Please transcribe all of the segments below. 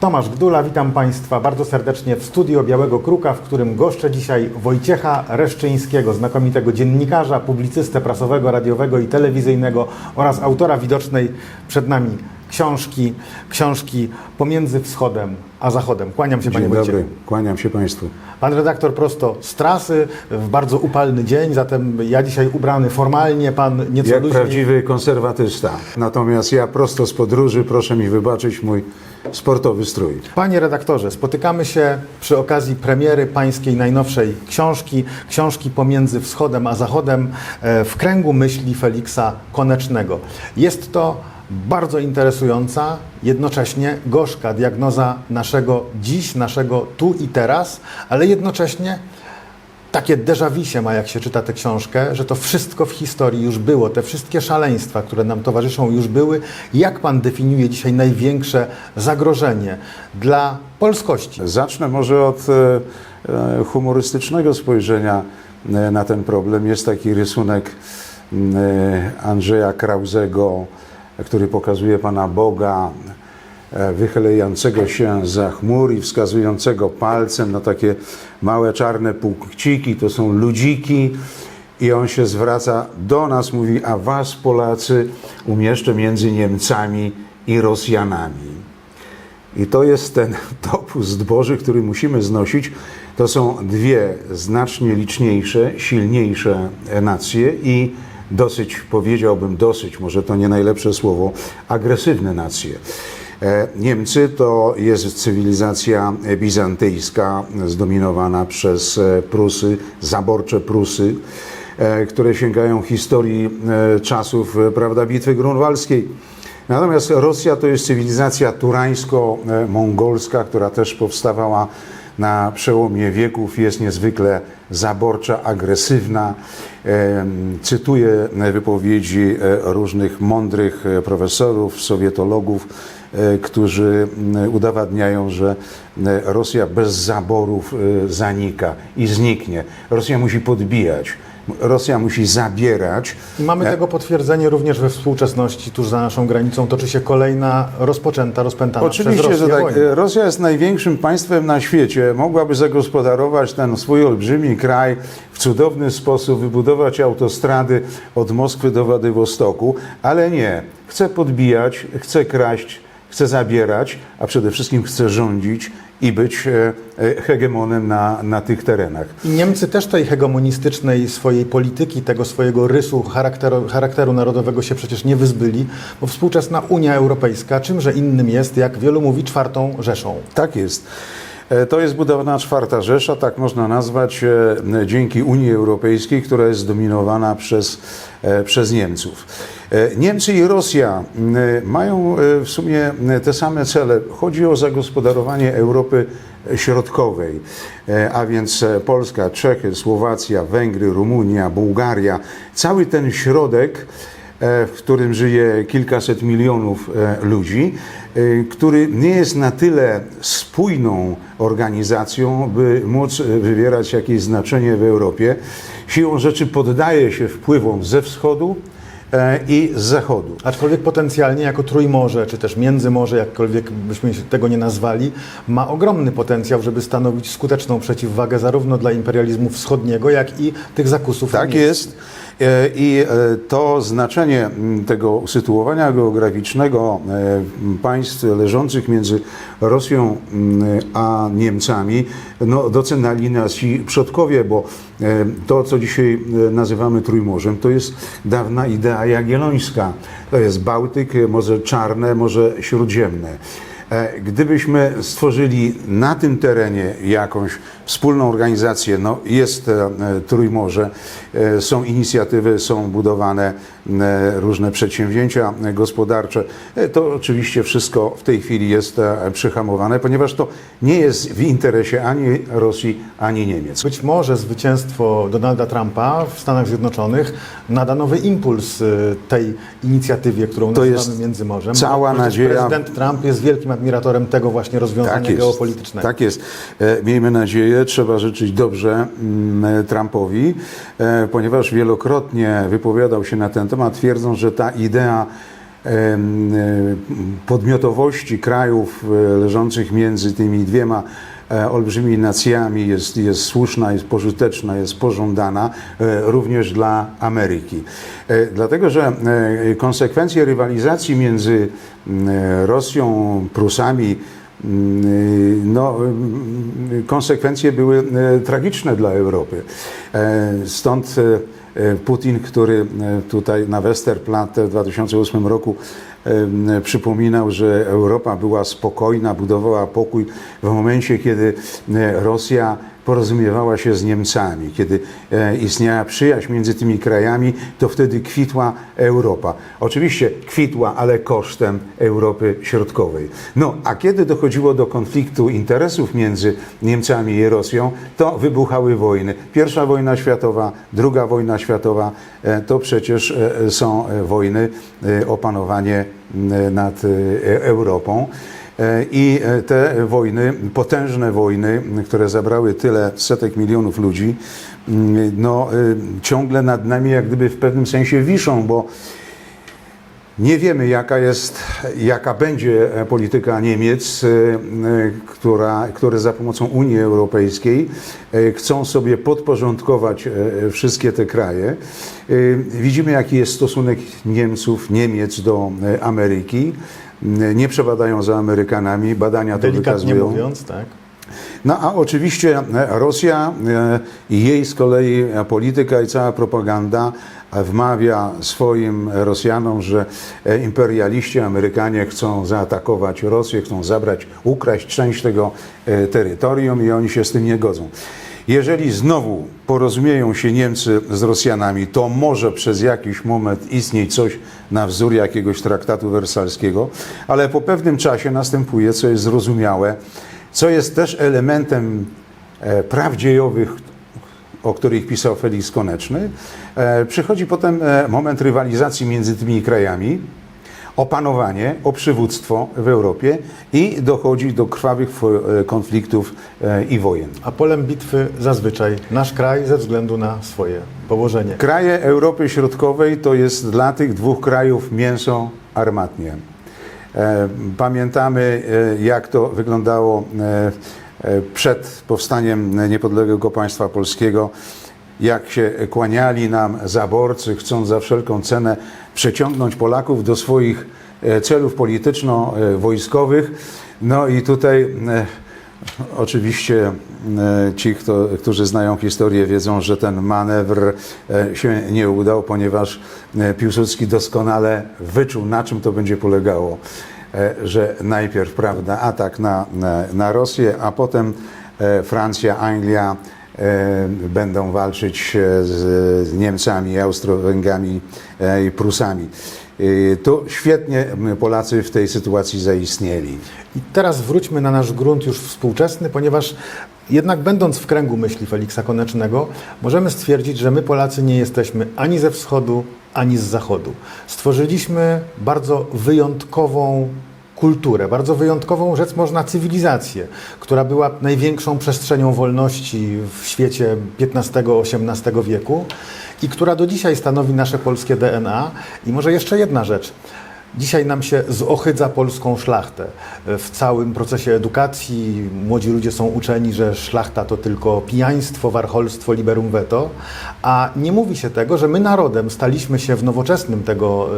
Tomasz Gdula, witam Państwa bardzo serdecznie w studio Białego Kruka, w którym goszczę dzisiaj Wojciecha Reszczyńskiego, znakomitego dziennikarza, publicystę prasowego, radiowego i telewizyjnego oraz autora widocznej przed nami książki, książki Pomiędzy Wschodem a Zachodem. Kłaniam się Panie Dzień Wojciechu. dobry, kłaniam się Państwu. Pan redaktor prosto z trasy w bardzo upalny dzień, zatem ja dzisiaj ubrany formalnie, pan nieco Jak luźniej. prawdziwy konserwatysta. Natomiast ja prosto z podróży, proszę mi wybaczyć mój sportowy strój. Panie redaktorze, spotykamy się przy okazji premiery pańskiej najnowszej książki, książki Pomiędzy Wschodem a Zachodem e, w kręgu myśli Feliksa Konecznego. Jest to bardzo interesująca, jednocześnie gorzka diagnoza naszego dziś, naszego tu i teraz, ale jednocześnie takie déjà vu się ma, jak się czyta tę książkę, że to wszystko w historii już było, te wszystkie szaleństwa, które nam towarzyszą, już były. Jak pan definiuje dzisiaj największe zagrożenie dla polskości? Zacznę może od e, e, humorystycznego spojrzenia e, na ten problem. Jest taki rysunek Andrzeja Krauzego, który pokazuje Pana Boga e, wychylającego się za chmur i wskazującego palcem na takie małe czarne punkciki, to są ludziki. I on się zwraca do nas, mówi, a was Polacy umieszczę między Niemcami i Rosjanami. I to jest ten dopust Boży, który musimy znosić. To są dwie znacznie liczniejsze, silniejsze nacje i dosyć, powiedziałbym dosyć, może to nie najlepsze słowo, agresywne nacje. E, Niemcy to jest cywilizacja bizantyjska, zdominowana przez e, Prusy, zaborcze Prusy, e, które sięgają historii czasów prawda, bitwy grunwaldzkiej. Natomiast Rosja to jest cywilizacja turańsko-mongolska, która też powstawała na przełomie wieków, jest niezwykle zaborcza, agresywna. Cytuję wypowiedzi e, różnych mądrych e, profesorów, sowietologów, e, którzy udowadniają, że Rosja bez zaborów zanika i zniknie. Rosja musi podbijać, Rosja musi zabierać. Mamy tego potwierdzenie również we współczesności, tuż za naszą granicą toczy się kolejna rozpoczęta, rozpętana Oczywiście, przez że Rosję tak. wojna. Rosja jest największym państwem na świecie. Mogłaby zagospodarować ten swój olbrzymi kraj w cudowny sposób, wybudować autostrady od Moskwy do Władywostoku, ale nie. Chce podbijać, chce kraść, chce zabierać, a przede wszystkim chce rządzić i być e, e, hegemonem na, na tych terenach. I Niemcy też tej hegemonistycznej swojej polityki, tego swojego rysu, charakteru, charakteru narodowego się przecież nie wyzbyli, bo współczesna Unia Europejska czymże innym jest, jak wielu mówi, czwartą Rzeszą. Tak jest. E, To jest budowana czwarta Rzesza, tak można nazwać, dzięki Unii Europejskiej, która jest zdominowana przez, przez Niemców. E, Niemcy i Rosja mają e, w sumie te same cele. Chodzi o zagospodarowanie Europy Środkowej, e, a więc Polska, Czechy, Słowacja, Węgry, Rumunia, Bułgaria. Cały ten środek w którym żyje kilkaset milionów ludzi, który nie jest na tyle spójną organizacją, by móc wywierać jakieś znaczenie w Europie. Siłą rzeczy poddaje się wpływom ze wschodu i z zachodu. Aczkolwiek potencjalnie jako Trójmorze, czy też Międzymorze, jakkolwiek byśmy tego nie nazwali, ma ogromny potencjał, żeby stanowić skuteczną przeciwwagę zarówno dla imperializmu wschodniego, jak i tych zakusów Tak niemieckich. jest. E, I e, to znaczenie m, tego usytuowania geograficznego e, państw leżących między Rosją m, a Niemcami no, docenali nasi przodkowie, bo to, co dzisiaj nazywamy Trójmorzem, to jest dawna idea jagiellońska. To jest Bałtyk, Morze Czarne, Morze Śródziemne. E, Gdybyśmy stworzyli na tym terenie jakąś wspólną organizację, no jest e, Trójmorze, e, są inicjatywy, są budowane różne przedsięwzięcia gospodarcze, to oczywiście wszystko w tej chwili jest przyhamowane, ponieważ to nie jest w interesie ani Rosji, ani Niemiec. Być może zwycięstwo Donalda Trumpa w Stanach Zjednoczonych nada nowy impuls tej inicjatywie, którą To nazywamy jest Międzymorzem. cała nadzieja- Prezydent Trump jest wielkim admiratorem tego właśnie rozwiązania Tak jest. geopolitycznego. Tak jest. E, Miejmy nadzieję, trzeba życzyć dobrze mm, Trumpowi, e, ponieważ wielokrotnie wypowiadał się na ten temat, twierdząc, że ta idea e, podmiotowości krajów e, leżących między tymi dwiema e, olbrzymimi nacjami jest, jest słuszna, jest pożyteczna, jest pożądana e, również dla Ameryki. E, Dlatego, że e, konsekwencje rywalizacji między m, e, Rosją, Prusami, Mm, no, mm, konsekwencje były e, tragiczne dla Europy. E, Stąd e, e, Putin, który e, tutaj na Westerplatte w 2008 roku e, przypominał, że Europa była spokojna, budowała pokój w momencie, kiedy e, Rosja porozumiewała się z Niemcami, kiedy e, istniała przyjaźń między tymi krajami, to wtedy kwitła Europa. Oczywiście kwitła, ale kosztem Europy Środkowej. No, a kiedy dochodziło do konfliktu interesów między Niemcami i Rosją, to wybuchały wojny. Pierwsza wojna światowa, druga wojna światowa, e, to przecież e, są wojny o panowanie nad Europą. E, I e, te wojny, potężne wojny, które zabrały tyle setek milionów ludzi, mm, no, e, ciągle nad nami jak gdyby w pewnym sensie wiszą, bo nie wiemy, jaka jest, jaka będzie polityka Niemiec, która, które za pomocą Unii Europejskiej chcą sobie podporządkować wszystkie te kraje. Widzimy, jaki jest stosunek Niemców, Niemiec do Ameryki. Nie przepadają za Amerykanami, badania to Delikatnie wykazują. mówiąc, tak. No a oczywiście e, Rosja e, i jej z kolei e, polityka i cała propaganda wmawia swoim Rosjanom, że imperialiści Amerykanie chcą zaatakować Rosję, chcą zabrać, ukraść część tego terytorium i oni się z tym nie godzą. Jeżeli znowu porozumieją się Niemcy z Rosjanami, to może przez jakiś moment istnieć coś na wzór jakiegoś traktatu wersalskiego, ale po pewnym czasie następuje, co jest zrozumiałe, co jest też elementem e, praw dziejowych, o których pisał Felix Koneczny. E, przychodzi potem e, moment rywalizacji między tymi krajami, o panowanie, o przywództwo w Europie i dochodzi do krwawych e, konfliktów e, i wojen. A polem bitwy zazwyczaj nasz kraj ze względu na swoje położenie. Kraje Europy Środkowej to jest dla tych dwóch krajów mięso armatnie. E, Pamiętamy, jak to wyglądało przed powstaniem niepodległego państwa polskiego, jak się kłaniali nam zaborcy, chcąc za wszelką cenę przeciągnąć Polaków do swoich e, celów polityczno-wojskowych. No i tutaj e, Oczywiście e, ci, kto, którzy znają historię, wiedzą, że ten manewr się nie udał, ponieważ Piłsudski doskonale wyczuł, na czym to będzie polegało. Że najpierw prawda, atak na, na, na Rosję, a potem Francja, Anglia będą walczyć e, z, Niemcami, Austro-Węgrami e, i Prusami. E, To świetnie Polacy w tej sytuacji zaistnieli. I teraz wróćmy na nasz grunt już współczesny, ponieważ jednak będąc w kręgu myśli Feliksa Konecznego, możemy stwierdzić, że my Polacy nie jesteśmy ani ze wschodu, ani z zachodu. Stworzyliśmy bardzo wyjątkową kulturę, bardzo wyjątkową, rzecz można, cywilizację, która była największą przestrzenią wolności w świecie XV-XVIII wieku i która do dzisiaj stanowi nasze polskie DNA. I może jeszcze jedna rzecz. Dzisiaj nam się zohydza polską szlachtę. W całym procesie edukacji młodzi ludzie są uczeni, że szlachta to tylko pijaństwo, warcholstwo, liberum veto, a nie mówi się tego, że my narodem staliśmy się w nowoczesnym tego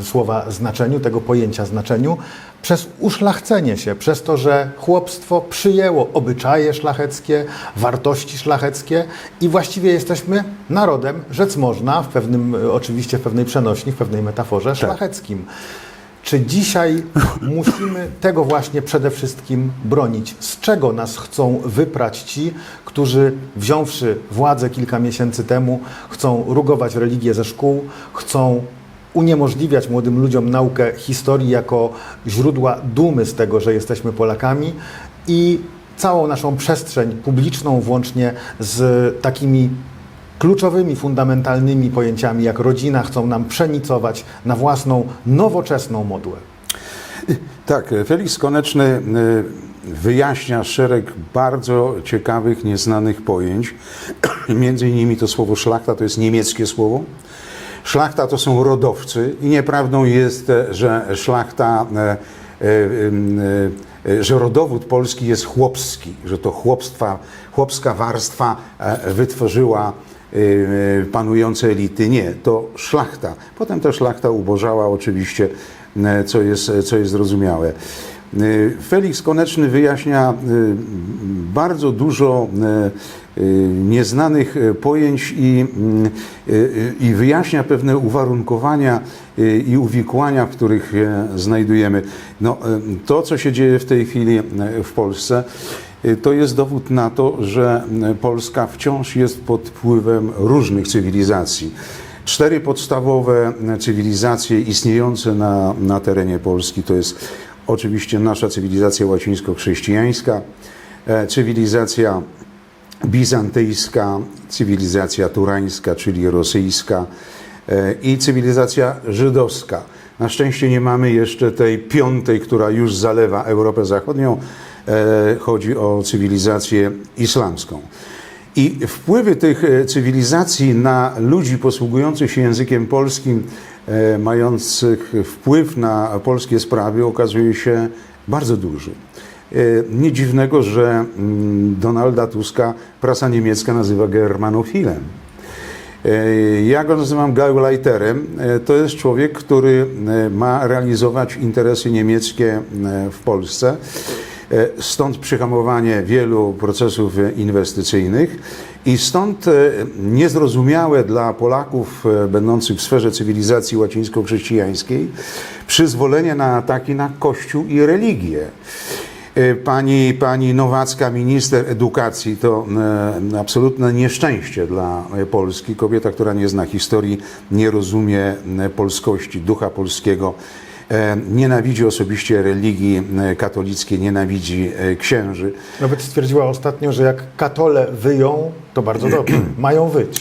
y, słowa znaczeniu, tego pojęcia znaczeniu, przez uszlachcenie się, przez to, że chłopstwo przyjęło obyczaje szlacheckie, wartości szlacheckie i właściwie jesteśmy narodem, rzec można, w pewnym, oczywiście w pewnej przenośni, w pewnej metaforze, szlacheckim. Czy dzisiaj musimy tego właśnie przede wszystkim bronić? Z czego nas chcą wyprać ci, którzy wziąwszy władzę kilka miesięcy temu, chcą rugować religię ze szkół, chcą uniemożliwiać młodym ludziom naukę historii jako źródła dumy z tego, że jesteśmy Polakami i całą naszą przestrzeń publiczną, włącznie z takimi kluczowymi, fundamentalnymi pojęciami jak rodzina, chcą nam przenicować na własną, nowoczesną modłę. Tak, Felix Koneczny y, wyjaśnia szereg bardzo ciekawych, nieznanych pojęć. Między innymi to słowo szlachta to jest niemieckie słowo. Szlachta to są rodowcy i nieprawdą jest, e, że szlachta, e, e, że rodowód polski jest chłopski, że to chłopstwa, chłopska warstwa wytworzyła panujące elity. Nie, to szlachta. Potem ta szlachta ubożała oczywiście, co jest, co jest zrozumiałe. Felix Koneczny wyjaśnia bardzo dużo nieznanych e, pojęć i, mm, e, i wyjaśnia pewne uwarunkowania i uwikłania, w których e, znajdujemy. No, to, co się dzieje w tej chwili w Polsce, to jest dowód na to, że Polska wciąż jest pod wpływem różnych cywilizacji. Cztery podstawowe cywilizacje istniejące na, na terenie Polski to jest oczywiście nasza cywilizacja łacińsko-chrześcijańska, e, cywilizacja bizantyjska, cywilizacja turańska, czyli rosyjska e, i cywilizacja żydowska. Na szczęście nie mamy jeszcze tej piątej, która już zalewa Europę Zachodnią. E, Chodzi o cywilizację islamską. I wpływy tych e, cywilizacji na ludzi posługujących się językiem polskim, mających wpływ na polskie sprawy, okazuje się bardzo duży. E, Nie dziwnego, że mm, Donalda Tuska prasa niemiecka nazywa germanofilem. E, Ja go nazywam Gauleiterem. E, To jest człowiek, który ma realizować interesy niemieckie w Polsce. Stąd przyhamowanie wielu procesów inwestycyjnych i stąd niezrozumiałe dla Polaków będących w sferze cywilizacji łacińsko-chrześcijańskiej przyzwolenie na ataki na Kościół i religię. E, Pani, pani Nowacka, minister edukacji, to e, absolutne nieszczęście dla e, Polski. Kobieta, która nie zna historii, nie rozumie polskości, ducha polskiego. Nienawidzi osobiście religii katolickiej, nienawidzi księży. Nawet stwierdziła ostatnio, że jak katole wyją, to bardzo dobrze, mają wyć.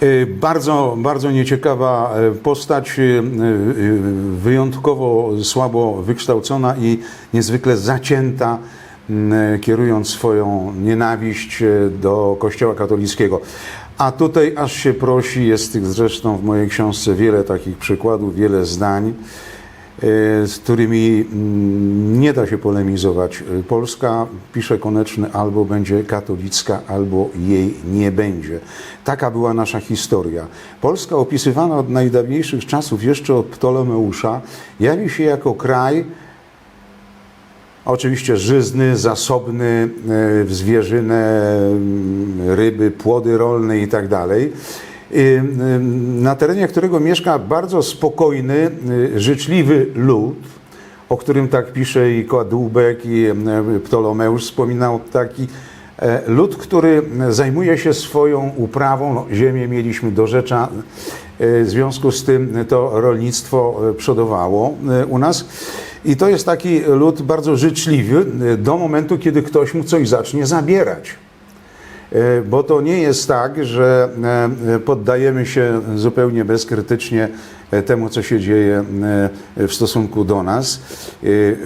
E, Bardzo, bardzo nieciekawa e, postać, e, wyjątkowo słabo wykształcona i niezwykle zacięta, kierując swoją nienawiść do Kościoła katolickiego. A tutaj aż się prosi, jest tych zresztą w mojej książce wiele takich przykładów, wiele zdań, z którymi mm, nie da się polemizować. E, Polska, pisze Koneczny, albo będzie katolicka, albo jej nie będzie. Taka była nasza historia. Polska opisywana od najdawniejszych czasów, jeszcze od Ptolemeusza, jawi się jako kraj, Oczywiście żyzny, zasobny e, w zwierzynę, m, ryby, płody rolne i tak dalej. Y, y, Na terenie którego mieszka bardzo spokojny, y, życzliwy lud, o którym tak pisze i Kładłbek, i Ptolomeusz wspominał taki e, lud, który zajmuje się swoją uprawą. No, ziemię mieliśmy do rzecza, e, w związku z tym to rolnictwo e, przodowało u nas. I to jest taki lud bardzo życzliwy do momentu, kiedy ktoś mu coś zacznie zabierać. E, Bo to nie jest tak, że e, poddajemy się zupełnie bezkrytycznie e, temu, co się dzieje w stosunku do nas.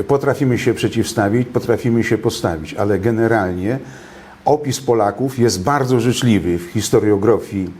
Potrafimy się przeciwstawić, potrafimy się postawić, ale generalnie opis Polaków jest bardzo życzliwy w historiografii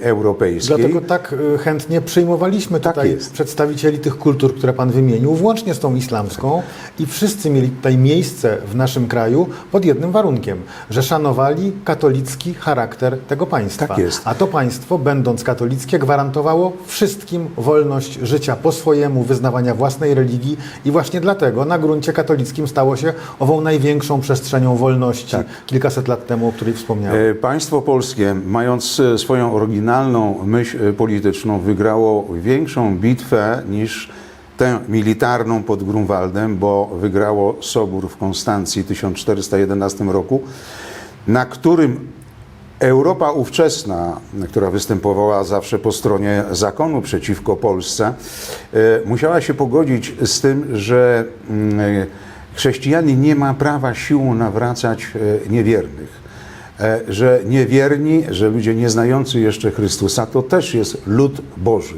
europejskiej. Dlatego tak y, chętnie przyjmowaliśmy Tak tutaj jest. przedstawicieli tych kultur, które Pan wymienił, włącznie z tą islamską i wszyscy mieli tutaj miejsce w naszym kraju pod jednym warunkiem, że szanowali katolicki charakter tego państwa. Tak jest. A to państwo, będąc katolickie, gwarantowało wszystkim wolność życia po swojemu, wyznawania własnej religii i właśnie dlatego na gruncie katolickim stało się ową największą przestrzenią wolności Tak. kilkaset lat temu, o której wspomniałem. E, Państwo polskie, mając e, swoją oryginalną myśl e, polityczną, wygrało większą bitwę niż tę militarną pod Grunwaldem, bo wygrało Sobór w Konstancji w 1411 roku, na którym Europa ówczesna, która występowała zawsze po stronie zakonu przeciwko Polsce, e, musiała się pogodzić z tym, że mm, e, chrześcijanin nie ma prawa siłą nawracać niewiernych. E, Że niewierni, że ludzie nieznający jeszcze Chrystusa, to też jest lud Boży.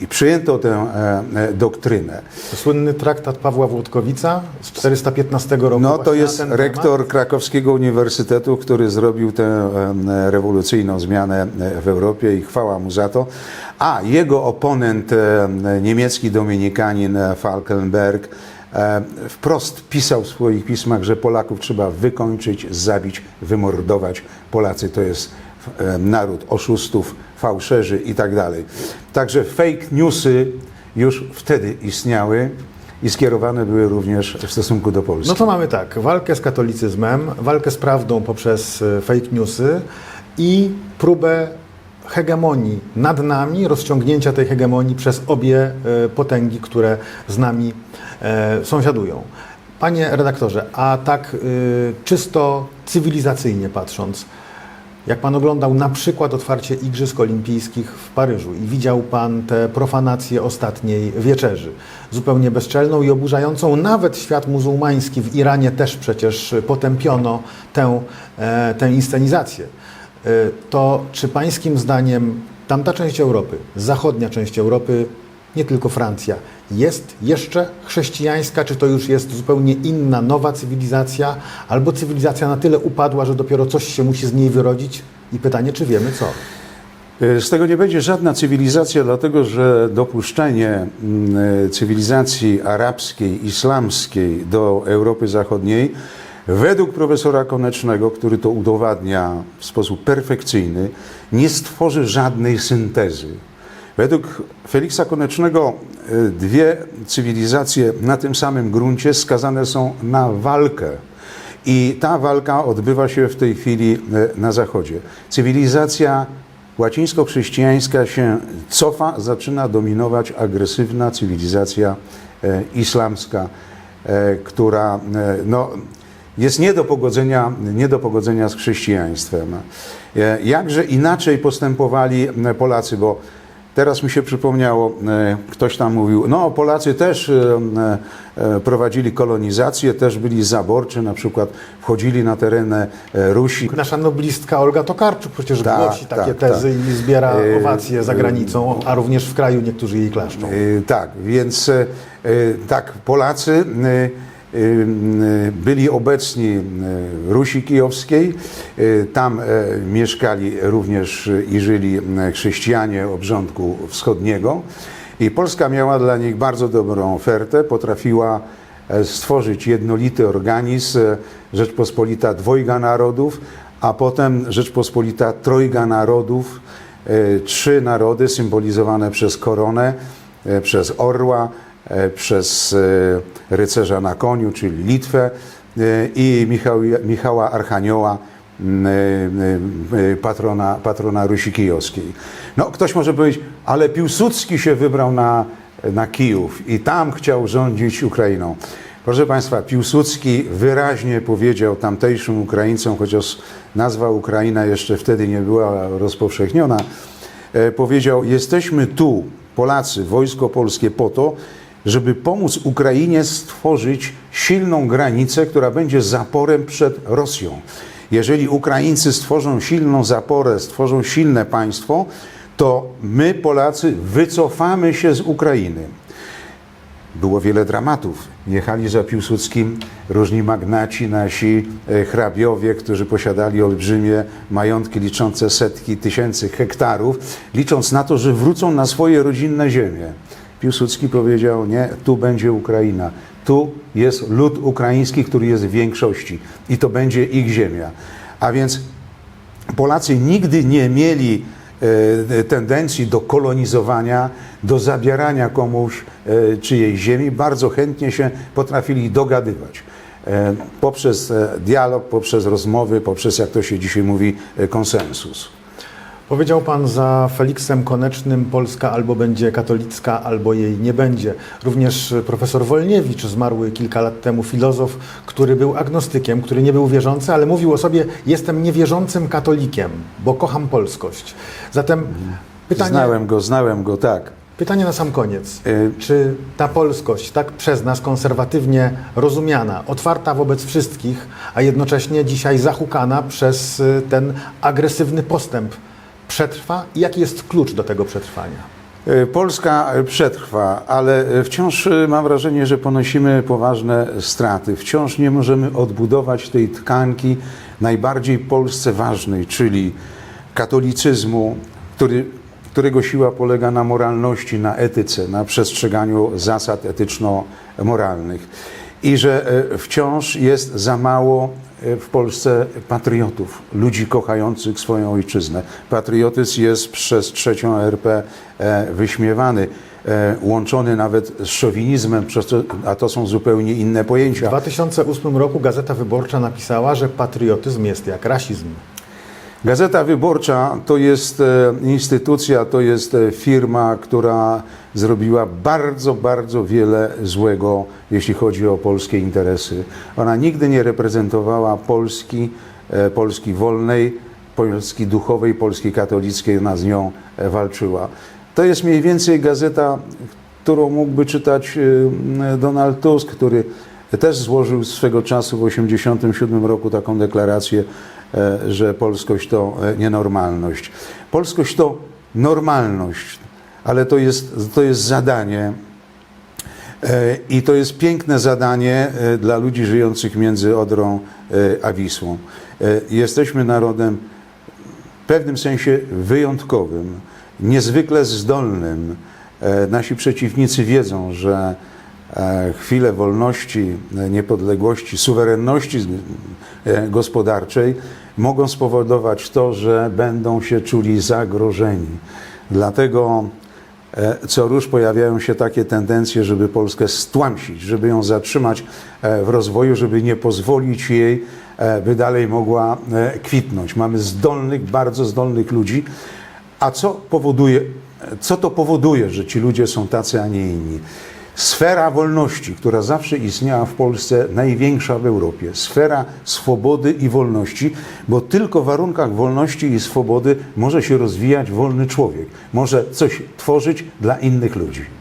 I przyjęto tę e, e, doktrynę. Słynny traktat Pawła Włodkowica z 415 roku. No to jest rektor Krakowskiego Uniwersytetu, który zrobił tę rewolucyjną zmianę w Europie i chwała mu za to. A jego oponent, em, niemiecki dominikanin Falkenberg, wprost pisał w swoich pismach, że Polaków trzeba wykończyć, zabić, wymordować. Polacy to jest e, naród oszustów, fałszerzy i tak. Także fake newsy już wtedy istniały i skierowane były również w stosunku do Polski. No to mamy tak, walkę z katolicyzmem, walkę z prawdą poprzez e, fake newsy i próbę hegemonii nad nami, rozciągnięcia tej hegemonii przez obie e, potęgi, które z nami e, sąsiadują. Panie redaktorze, a tak e, czysto cywilizacyjnie patrząc, jak pan oglądał na przykład otwarcie Igrzysk Olimpijskich w Paryżu i widział pan tę profanację ostatniej wieczerzy, zupełnie bezczelną i oburzającą, nawet świat muzułmański w Iranie też przecież potępiono tę, tę inscenizację. E, to czy pańskim zdaniem tamta część Europy, zachodnia część Europy, nie tylko Francja, jest jeszcze chrześcijańska, czy to już jest zupełnie inna, nowa cywilizacja, albo cywilizacja na tyle upadła, że dopiero coś się musi z niej wyrodzić? I pytanie, czy wiemy co? E, Z tego nie będzie żadna cywilizacja, dlatego że dopuszczenie mm, e, cywilizacji arabskiej, islamskiej do Europy Zachodniej, według profesora Konecznego, który to udowadnia w sposób perfekcyjny, nie stworzy żadnej syntezy. Według Feliksa Konecznego e, dwie cywilizacje na tym samym gruncie skazane są na walkę. I ta walka odbywa się w tej chwili e, na Zachodzie. Cywilizacja łacińsko-chrześcijańska się cofa, zaczyna dominować agresywna cywilizacja e, islamska, która no, jest nie do, pogodzenia, nie do pogodzenia z chrześcijaństwem. E, jakże inaczej postępowali Polacy, bo Teraz mi się przypomniało, e, ktoś tam mówił, no Polacy też e, prowadzili kolonizację, też byli zaborczy, na przykład wchodzili na tereny Rusi. Nasza noblistka Olga Tokarczuk przecież Tak, głosi takie tak, tezy i zbiera owacje za granicą, a również w kraju niektórzy jej klaszczą. Tak, więc tak, Polacy byli obecni w Rusi Kijowskiej. E, Tam e, mieszkali również i żyli chrześcijanie obrządku wschodniego. I Polska miała dla nich bardzo dobrą ofertę. Potrafiła e, stworzyć jednolity organizm e, Rzeczpospolita dwojga narodów, a potem Rzeczpospolita trojga narodów, trzy narody symbolizowane przez koronę, przez orła, przez e, rycerza na koniu, czyli Litwę e, i Michał, Michała Archanioła, e, e, patrona, patrona Rusi Kijowskiej. No, ktoś może powiedzieć, ale Piłsudski się wybrał na, na Kijów i tam chciał rządzić Ukrainą. Proszę Państwa, Piłsudski wyraźnie powiedział tamtejszym Ukraińcom, chociaż nazwa Ukraina jeszcze wtedy nie była rozpowszechniona, e, powiedział: Jesteśmy tu, Polacy, wojsko polskie, po to, żeby pomóc Ukrainie stworzyć silną granicę, która będzie zaporem przed Rosją. Jeżeli Ukraińcy stworzą silną zaporę, stworzą silne państwo, to my, Polacy, wycofamy się z Ukrainy. Było wiele dramatów. Jechali za Piłsudskim różni magnaci, nasi e, hrabiowie, którzy posiadali olbrzymie majątki liczące setki tysięcy hektarów, licząc na to, że wrócą na swoje rodzinne ziemie. Piłsudski powiedział: Nie, tu będzie Ukraina. Tu jest lud ukraiński, który jest w większości i to będzie ich ziemia. A więc Polacy nigdy nie mieli e, tendencji do kolonizowania, do zabierania komuś e, czyjejś ziemi. Bardzo chętnie się potrafili dogadywać. E, Poprzez dialog, poprzez rozmowy, poprzez, jak to się dzisiaj mówi, konsensus. Powiedział Pan za Feliksem Konecznym Polska albo będzie katolicka, albo jej nie będzie. Również profesor Wolniewicz, zmarły kilka lat temu filozof, który był agnostykiem, który nie był wierzący, ale mówił o sobie, jestem niewierzącym katolikiem, bo kocham polskość. Zatem pytanie... Znałem go, znałem go, tak. Pytanie na sam koniec. Y- Czy ta polskość, tak przez nas konserwatywnie rozumiana, otwarta wobec wszystkich, a jednocześnie dzisiaj zahukana przez y, ten agresywny postęp, przetrwa? I jaki jest klucz do tego przetrwania? E, Polska przetrwa, ale wciąż e, mam wrażenie, że ponosimy poważne straty. Wciąż nie możemy odbudować tej tkanki najbardziej Polsce ważnej, czyli katolicyzmu, który, którego siła polega na moralności, na etyce, na przestrzeganiu zasad etyczno-moralnych. I że e, wciąż jest za mało e, w Polsce patriotów, ludzi kochających swoją ojczyznę. Patriotyzm jest przez trzecią RP e, wyśmiewany, e, łączony nawet z szowinizmem, a to są zupełnie inne W pojęcia. 2008 roku Gazeta Wyborcza napisała, że patriotyzm jest jak rasizm. Gazeta Wyborcza to jest e, instytucja, to jest e, firma, która zrobiła bardzo, bardzo wiele złego, jeśli chodzi o polskie interesy. Ona nigdy nie reprezentowała Polski, e, Polski wolnej, Polski duchowej, Polski katolickiej, ona z nią walczyła. To jest mniej więcej gazeta, którą mógłby czytać Donald Tusk, który też złożył swego czasu w 1987 roku taką deklarację, że polskość to e, nienormalność. Polskość to normalność, ale to jest, to jest zadanie e, i to jest piękne zadanie e, dla ludzi żyjących między Odrą e, a Wisłą. E, Jesteśmy narodem w pewnym sensie wyjątkowym, niezwykle zdolnym. E, Nasi przeciwnicy wiedzą, że e, chwile wolności, e, niepodległości, suwerenności e, gospodarczej mogą spowodować to, że będą się czuli zagrożeni. Dlatego co rusz pojawiają się takie tendencje, żeby Polskę stłamsić, żeby ją zatrzymać w rozwoju, żeby nie pozwolić jej, by dalej mogła kwitnąć. Mamy zdolnych, bardzo zdolnych ludzi, a co powoduje, co to powoduje, że ci ludzie są tacy, a nie inni? Sfera wolności, która zawsze istniała w Polsce, największa w Europie. Sfera swobody i wolności, bo tylko w warunkach wolności i swobody może się rozwijać wolny człowiek. Może coś tworzyć dla innych ludzi.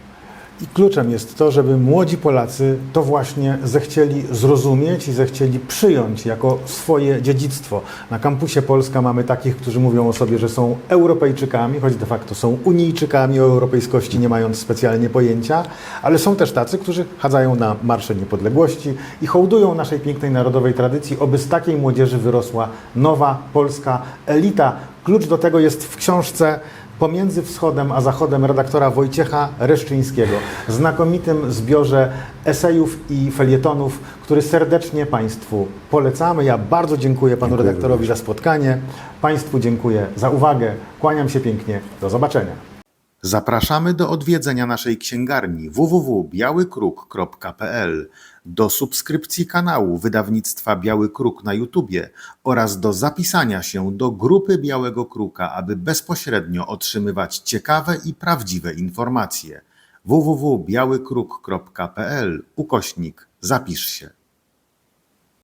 I kluczem jest to, żeby młodzi Polacy to właśnie zechcieli zrozumieć i zechcieli przyjąć jako swoje dziedzictwo. Na kampusie Polska mamy takich, którzy mówią o sobie, że są Europejczykami, choć de facto są Unijczykami o europejskości, nie mając specjalnie pojęcia, ale są też tacy, którzy chadzają na Marsze Niepodległości i hołdują naszej pięknej narodowej tradycji, oby z takiej młodzieży wyrosła nowa polska elita. Klucz do tego jest w książce Pomiędzy Wschodem a Zachodem redaktora Wojciecha Reszczyńskiego, znakomitym zbiorze esejów i felietonów, który serdecznie Państwu polecamy. Ja bardzo dziękuję Panu Dziękuję redaktorowi również. za spotkanie. Państwu dziękuję za uwagę. Kłaniam się pięknie. Do zobaczenia. Zapraszamy do odwiedzenia naszej księgarni www.białykruk.pl, do subskrypcji kanału wydawnictwa Biały Kruk na YouTubie oraz do zapisania się do grupy Białego Kruka, aby bezpośrednio otrzymywać ciekawe i prawdziwe informacje. www.białykruk.pl ukośnik zapisz się.